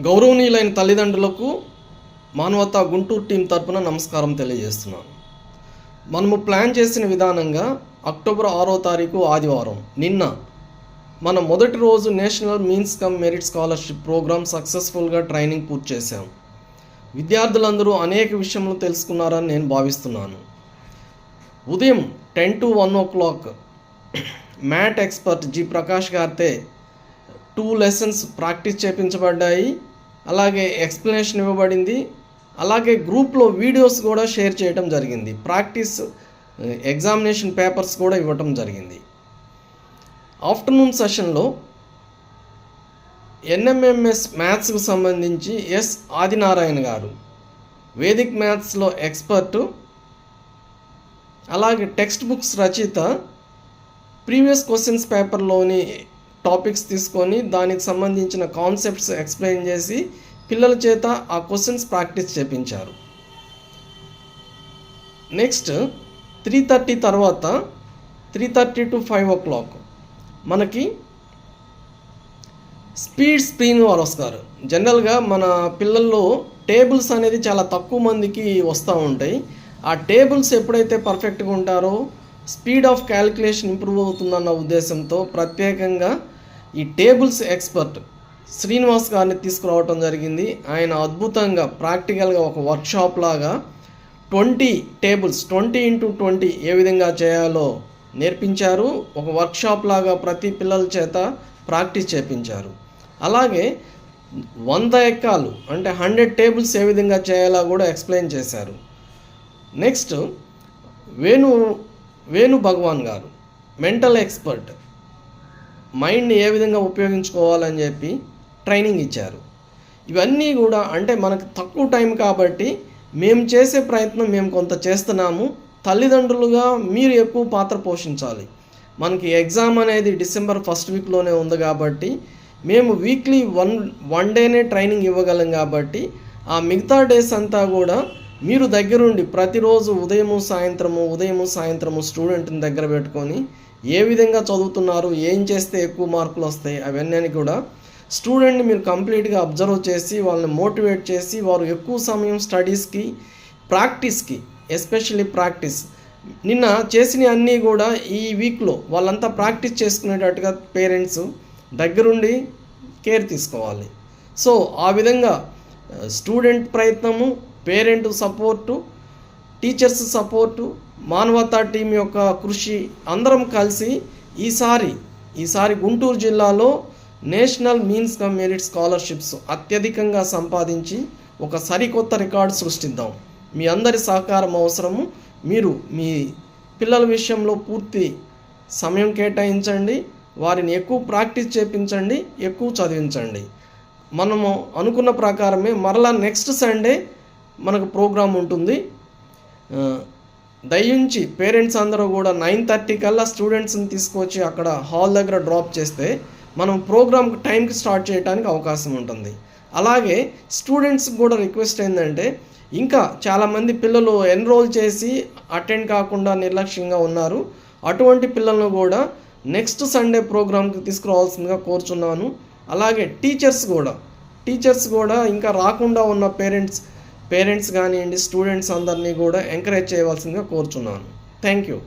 గౌరవనీయులైన తల్లిదండ్రులకు మానవతా గుంటూరు టీం తరపున నమస్కారం తెలియజేస్తున్నాను. మనము ప్లాన్ చేసిన విధానంగా అక్టోబర్ ఆరో తారీఖు ఆదివారం నిన్న మన మొదటి రోజు national means cum merit scholarship program సక్సెస్ఫుల్గా ట్రైనింగ్ పూర్తి చేశాం. విద్యార్థులందరూ అనేక విషయములు తెలుసుకున్నారని నేను భావిస్తున్నాను. ఉదయం ten to one o'clock math expert G Prakash గారితే two lessons practice చేపించబడ్డాయి. అలాగే ఎక్స్ప్లెనేషన్ ఇవ్వబడింది. అలాగే గ్రూప్లో వీడియోస్ కూడా షేర్ చేయడం జరిగింది. ప్రాక్టీస్ ఎగ్జామినేషన్ పేపర్స్ కూడా ఇవ్వటం జరిగింది. ఆఫ్టర్నూన్ సెషన్లో ఎన్ఎంఎంఎస్ మ్యాథ్స్కు సంబంధించి ఎస్ ఆదినారాయణ గారు వేదిక్ మ్యాథ్స్లో ఎక్స్పర్టు అలాగే టెక్స్ట్ బుక్స్ రచయిత ప్రీవియస్ క్వశ్చన్స్ పేపర్లోని టాపిక్స్ తీసుకొని దానికి సంబంధించిన కాన్సెప్ట్స్ ఎక్స్ప్లెయిన్ చేసి పిల్లల చేత ఆ క్వశ్చన్స్ ప్రాక్టీస్ చేపించారు. నెక్స్ట్ త్రీ థర్టీ తర్వాత three thirty to five o'clock మనకి స్పీడ్ స్క్రీన్ వారు వస్తారు జనరల్గా మన పిల్లల్లో టేబుల్స్ అనేది చాలా తక్కువ మందికి వస్తూ ఉంటాయి. ఆ టేబుల్స్ ఎప్పుడైతే పర్ఫెక్ట్గా ఉంటారో స్పీడ్ ఆఫ్ క్యాలిక్యులేషన్ ఇంప్రూవ్ అవుతుందన్న ఉద్దేశంతో ప్రత్యేకంగా ఈ టేబుల్స్ ఎక్స్పర్ట్ శ్రీనివాస్ గారిని తీసుకురావటం జరిగింది. ఆయన అద్భుతంగా ప్రాక్టికల్గా ఒక వర్క్షాప్ లాగా twenty tables twenty into twenty ఏ విధంగా చేయాలో నేర్పించారు. ఒక వర్క్షాప్ లాగా ప్రతి పిల్లల చేత ప్రాక్టీస్ చేపించారు. అలాగే వంద ఎక్కాలు అంటే హండ్రెడ్ టేబుల్స్ ఏ విధంగా చేయాలో కూడా ఎక్స్ప్లెయిన్ చేశారు. నెక్స్ట్ వేణు వేణు భగవాన్ గారు మెంటల్ ఎక్స్పర్ట్ మైండ్ని ఏ విధంగా ఉపయోగించుకోవాలని చెప్పి ట్రైనింగ్ ఇచ్చారు. ఇవన్నీ కూడా అంటే మనకు తక్కువ టైం కాబట్టి మేము చేసే ప్రయత్నం మేము కొంత చేస్తున్నాము. తల్లిదండ్రులుగా మీరు ఎక్కువ పాత్ర పోషించాలి. మనకి ఎగ్జామ్ అనేది డిసెంబర్ ఫస్ట్ వీక్లోనే ఉంది కాబట్టి మేము వీక్లీ వన్ వన్ డేనే ట్రైనింగ్ ఇవ్వగలం కాబట్టి ఆ మిగతా డేస్ అంతా కూడా మీరు దగ్గరుండి ప్రతిరోజు ఉదయము సాయంత్రము ఉదయము సాయంత్రము స్టూడెంట్ని దగ్గర పెట్టుకొని ఏ విధంగా చదువుతున్నారు ఏం చేస్తే ఎక్కువ మార్కులు వస్తాయి అవన్నీ కూడా స్టూడెంట్ని మీరు కంప్లీట్గా అబ్జర్వ్ చేసి వాళ్ళని మోటివేట్ చేసి వారు ఎక్కువ సమయం స్టడీస్కి ప్రాక్టీస్కి ఎస్పెషల్లీ ప్రాక్టీస్ నిన్న చేసిన అన్నీ కూడా ఈ వీక్లో వాళ్ళంతా ప్రాక్టీస్ చేసుకునేటట్టుగా పేరెంట్స్ దగ్గరుండి కేర్ తీసుకోవాలి. సో ఆ విధంగా స్టూడెంట్ ప్రయత్నము parent support teachers support Manavata team యొక్క కృషి అందరం కలిసి ఈసారి ఈసారి గుంటూరు జిల్లాలో national means cum merit scholarships అత్యధికంగా సంపాదించి ఒక సరికొత్త రికార్డు సృష్టిద్దాం. మీ అందరి సహకారం అవసరము. మీరు మీ పిల్లల విషయంలో పూర్తి సమయం కేటాయించండి. వారిని ఎక్కువ ప్రాక్టీస్ చేపించండి ఎక్కువ చదివించండి. మనము అనుకున్న ప్రకారమే మరలా నెక్స్ట్ సండే మనకు ప్రోగ్రాం ఉంటుంది. దయించి పేరెంట్స్ అందరూ కూడా నైన్ థర్టీ కల్లా స్టూడెంట్స్ని తీసుకొచ్చి అక్కడ హాల్ దగ్గర డ్రాప్ చేస్తే మనం ప్రోగ్రామ్ టైంకి స్టార్ట్ చేయడానికి అవకాశం ఉంటుంది. అలాగే స్టూడెంట్స్ కూడా రిక్వెస్ట్ ఏంటంటే ఇంకా చాలామంది పిల్లలు ఎన్రోల్ చేసి అటెండ్ కాకుండా నిర్లక్ష్యంగా ఉన్నారు. అటువంటి పిల్లలను కూడా నెక్స్ట్ సండే ప్రోగ్రామ్కి తీసుకురావాల్సిందిగా కోరుచున్నాను. అలాగే టీచర్స్ కూడా టీచర్స్ కూడా ఇంకా రాకుండా ఉన్న పేరెంట్స్ పేరెంట్స్ కానివ్వండి స్టూడెంట్స్ అందరినీ కూడా ఎంకరేజ్ చేయవలసిందిగా కోరుచున్నాను. Thank you